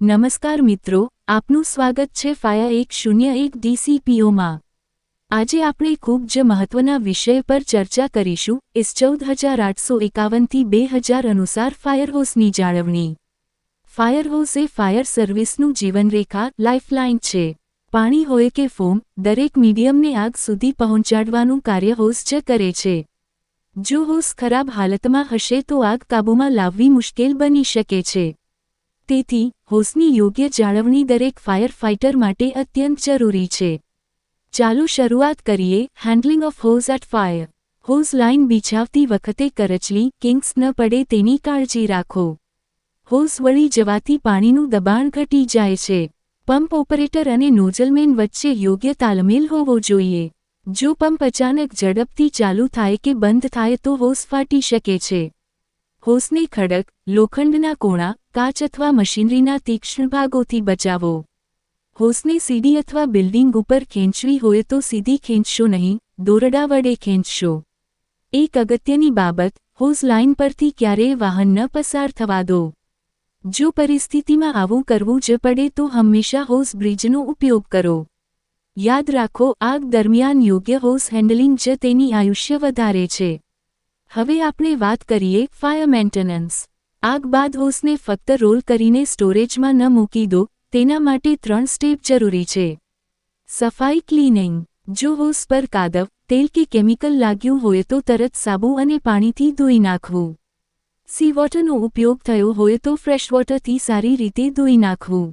નમસ્કાર મિત્રો, આપનું સ્વાગત છે ફાયા એક શૂન્ય એક ડીસીપીઓમાં. આજે આપણે ખૂબ જ મહત્વના વિષય પર ચર્ચા કરીશું, એસ ચૌદ હજાર આઠસો એકાવનથી બે હજાર અનુસાર ફાયરહોસની જાળવણી. ફાયરહોસ એ ફાયર સર્વિસનું જીવનરેખા, લાઇફલાઇન છે. પાણી હોય કે ફોમ, દરેક મીડિયમને આગ સુધી પહોંચાડવાનું કાર્ય હોસ જ કરે છે. જો હોસ ખરાબ હાલતમાં હશે તો આગ કાબૂમાં લાવવી મુશ્કેલ બની શકે છે. તેથી હોસની યોગ્ય જાળવણી દરેક ફાયર ફાઇટર માટે અત્યંત જરૂરી છે. ચાલો શરૂઆત કરીએ handling of hose at fire hose line બિછાવતી વખતે કરચલી કિંગ્સ ન પડે તેની કાળજી રાખો. હોઝ વળી જવાથી પાણીનું દબાણ ઘટી જાય છે. પંપ ઓપરેટર અને નોઝલમેન વચ્ચે યોગ્ય તાલમેલ હોવો જોઈએ. જો પંપ અચાનક ઝડપથી ચાલુ થાય કે બંધ થાય તો હોસ ફાટી શકે છે. હોસને ખડક, લોખંડના કોણા, કાચ અથવા મશીનરીના તીક્ષ્ણ ભાગોથી બચાવો. હોસને સીડી અથવા બિલ્ડિંગ ઉપર ખેંચવી હોય તો સીધી ખેંચશો નહીં, દોરડા વડે ખેંચશો. એક અગત્યની બાબત હોઝ લાઇન પરથી ક્યારેય વાહન ન પસાર થવા દો. જો પરિસ્થિતિમાં આવું કરવું જ પડે તો હંમેશા હોઝ બ્રિજનો ઉપયોગ કરો. યાદ રાખો, આગ દરમિયાન યોગ્ય હોઝ હેન્ડલિંગ જ તેની આયુષ્ય વધારે છે. હવે આપણે વાત કરીએ ફાયર મેન્ટેનન્સ આગ બાદ હોસને ફક્ત રોલ કરીને સ્ટોરેજમાં ન મૂકી દો, તેના માટે ત્રણ સ્ટેપ જરૂરી છે. સફાઈ ક્લીનિંગ. જો હોસ પર કાદવ, તેલ કે કેમિકલ લાગ્યું હોય તો તરત સાબુ અને પાણીથી ધોઈ નાખવું. સી વોટરનો ઉપયોગ થયો હોય તો ફ્રેશ વોટરથી સારી રીતે ધોઈ નાખવું.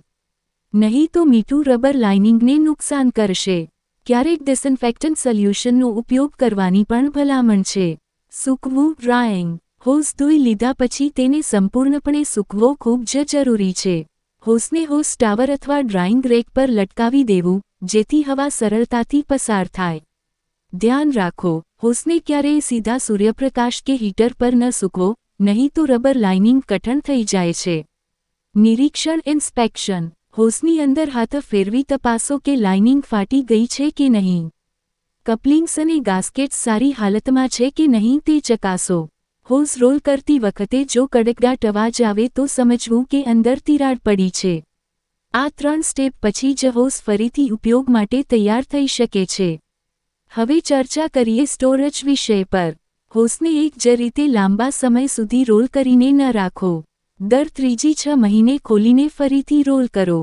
નહીં તો મીઠું રબર લાઇનિંગને નુકસાન કરશે. ક્યારેક ડિસઇન્ફેક્ટન્ટ સોલ્યુશનનો ઉપયોગ કરવાની પણ ભલામણ છે. સૂકવું ડ્રાયિંગ હોસ ધોઈ લીધા પછી તેને સંપૂર્ણપણે સૂકવો ખૂબ જ જરૂરી છે. હોસને હોસ ટાવર અથવા ડ્રાઇંગ રેક પર લટકાવી દેવું, જેથી હવા સરળતાથી પસાર થાય. ધ્યાન રાખો હોસને ક્યારેય સીધા સૂર્યપ્રકાશ કે હીટર પર ન સૂકવો, નહીં તો રબર લાઇનિંગ કઠણ થઈ જાય છે. નિરીક્ષણ ઇન્સ્પેક્શન હોસની અંદર હાથ ફેરવી તપાસો કે લાઇનિંગ ફાટી ગઈ છે કે નહીં. કપલિંગ્સ અને ગાસ્કેટ્સ સારી હાલતમાં છે કે નહીં તે ચકાસો. હોલ્સ રોલ કરતી વખતે જો કડકડાટ અવાજ આવે તો સમજવું કે અંદર તિરાડ પડી છે. આ ત્રણ સ્ટેપ પછી જ હોસ ફરીથી ઉપયોગ માટે તૈયાર થઈ શકે છે. હવે ચર્ચા કરીએ સ્ટોરેજ વિષય પર. હોસને એક જ રીતે લાંબા સમય સુધી રોલ કરીને ન રાખો. દર ત્રીજી છ મહિને ખોલીને ફરીથી રોલ કરો.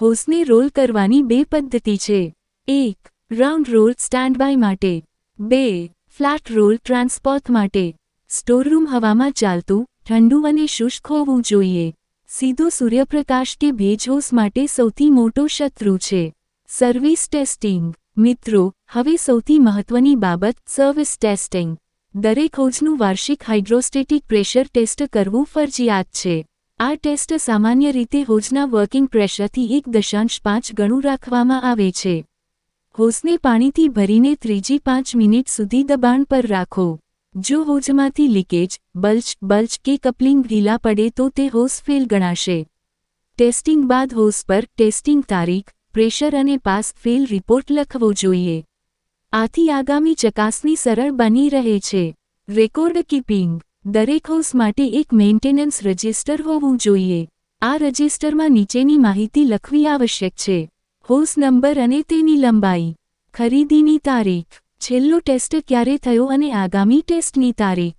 હોસને રોલ કરવાની બે પદ્ધતિ છે. એક રાઉન્ડ રોલ સ્ટેન્ડબાય માટે. બે ફ્લેટ રોલ ટ્રાન્સપોર્ટ માટે. સ્ટોરરૂમ હવામાં ચાલતું, ઠંડુ અને શુષ્ક હોવું જોઈએ. સીધો સૂર્યપ્રકાશ કે ભેજહોસ માટે સૌથી મોટો શત્રુ છે. સર્વિસ ટેસ્ટિંગ મિત્રો, હવે સૌથી મહત્વની બાબત સર્વિસ ટેસ્ટિંગ દરેક હોજનું વાર્ષિક હાઇડ્રોસ્ટેટિક પ્રેશર ટેસ્ટ કરવું ફરજિયાત છે. આ ટેસ્ટ સામાન્ય રીતે હોજના વર્કિંગ પ્રેશરથી એક દશાંશ પાંચ ગણું રાખવામાં આવે છે. હોસને પાણીથી ભરીને ત્રીજી પાંચ મિનિટ સુધી દબાણ પર રાખો. જો હોજમાંથી લીકેજ, બલ્ચ બલ્ચ કે કપલિંગ ઢીલા પડે તો તે હોસ ફેલ ગણાશે. ટેસ્ટિંગ બાદ હોસ પર ટેસ્ટિંગ તારીખ, પ્રેશર અને પાસ ફેલ રિપોર્ટ લખવો જોઈએ. આથી આગામી ચકાસણી સરળ બની રહે છે. Record keeping. દરેક હોસ માટે એક મેન્ટેનન્સ રજિસ્ટર હોવું જોઈએ. આ રજિસ્ટરમાં નીચેની માહિતી લખવી આવશ્યક છે. હોસ નંબર અને તેની લંબાઈ. ખરીદીની તારીખ. છેલ્લો ટેસ્ટ ક્યારે થયો અને આગામી ટેસ્ટની તારીખ?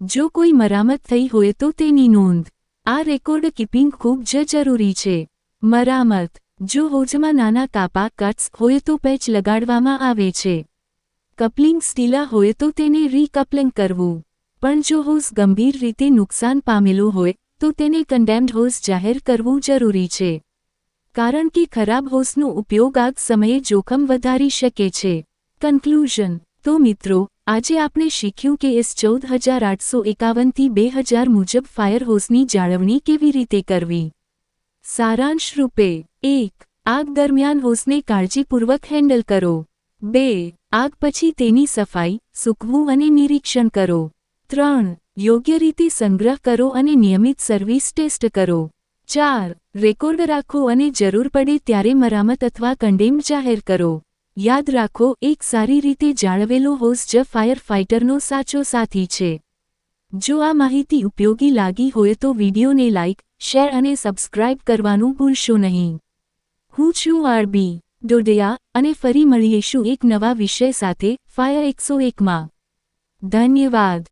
જો કોઈ મરામત થઈ હોય તો તેની નોંધ. આ રેકોર્ડ કીપિંગ ખૂબ જ જરૂરી છે. મરામત. જો હોજમાં નાના કાપા, કટ્સ હોય તો પેચ લગાડવામાં આવે છે. કપલિંગ સ્ટીલા હોય તો તેને રીકપલિંગ કરવું. પણ જો હોઝ ગંભીર રીતે નુકસાન પામેલો હોય, તો તેને કન્ડેમ્ડ હોઝ જાહેર કરવું જરૂરી છે. કારણ કે ખરાબ હોસનો ઉપયોગ આગ સમયે જોખમ વધારી શકે છે. કન્ક્લુઝન તો મિત્રો, આજે આપણે શીખ્યું કે એસ ચૌદ હજાર આઠસો એકાવનથી બે હજાર મુજબ ફાયર હોસની જાળવણી કેવી રીતે કરવી? સારાંશ રૂપે, એક, આગ દરમિયાન હોસને કાળજીપૂર્વક હેન્ડલ કરો. બે, આગ પછી તેની સફાઈ, સૂકવું અને નિરીક્ષણ કરો. ત્રણ, યોગ્ય રીતે સંગ્રહ કરો અને નિયમિત સર્વિસ ટેસ્ટ કરો. ચાર રેકોર્ડ રાખો અને જરૂર પડે ત્યારે મરામત અથવા કન્ડેમ જાહેર કરો. યાદ રાખો, એક સારી રીતે જાળવેલો હોસ જ ફાયર ફાઇટરનો સાચો સાથી છે. જો આ માહિતી ઉપયોગી લાગી હોય તો વિડીયોને લાઇક શેર અને સબસ્ક્રાઇબ કરવાનું ભૂલશો નહીં. હું છું આરબી ડોડિયા અને ફરી મળીશું એક નવા વિષય સાથે, ફાયર એકસો એકમાં. ધન્યવાદ.